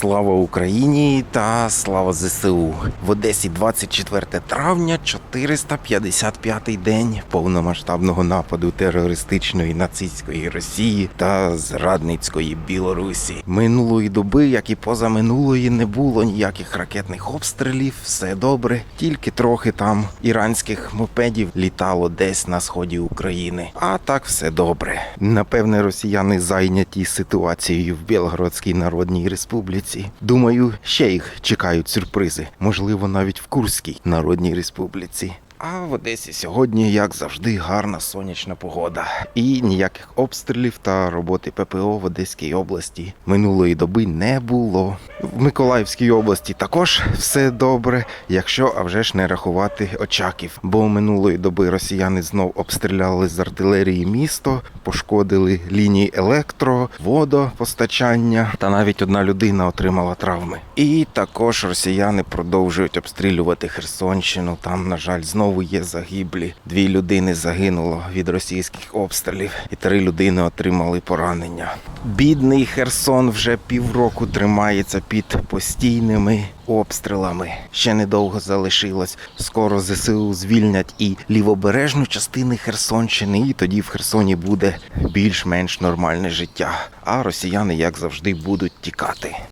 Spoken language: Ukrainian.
Слава Україні та слава ЗСУ. В Одесі 24 травня, 455-й день повномасштабного нападу терористичної нацистської Росії та зрадницької Білорусі. Минулої доби, як і позаминулої, не було ніяких ракетних обстрілів. Все добре, тільки трохи там іранських мопедів літало десь на сході України. А так все добре. Напевне, росіяни зайняті ситуацією в Білгородській Народній Республіці. Думаю, ще їх чекають сюрпризи, можливо, навіть в Курській Народній Республіці. А в Одесі сьогодні, як завжди, гарна сонячна погода. І ніяких обстрілів та роботи ППО в Одеській області минулої доби не було. В Миколаївській області також все добре, якщо а вже ж не рахувати очаків. Бо минулої доби росіяни знов обстріляли з артилерії місто, пошкодили лінії електро, водопостачання, та навіть одна людина отримала травми. І також росіяни продовжують обстрілювати Херсонщину. Там, на жаль, знову є загиблі. Дві людини загинуло від російських обстрілів, і три людини отримали поранення. Бідний Херсон вже півроку тримається під постійними обстрілами. Ще недовго залишилось. Скоро ЗСУ звільнять і лівобережну частину Херсонщини, і тоді в Херсоні буде більш-менш нормальне життя. А росіяни, як завжди, будуть тікати.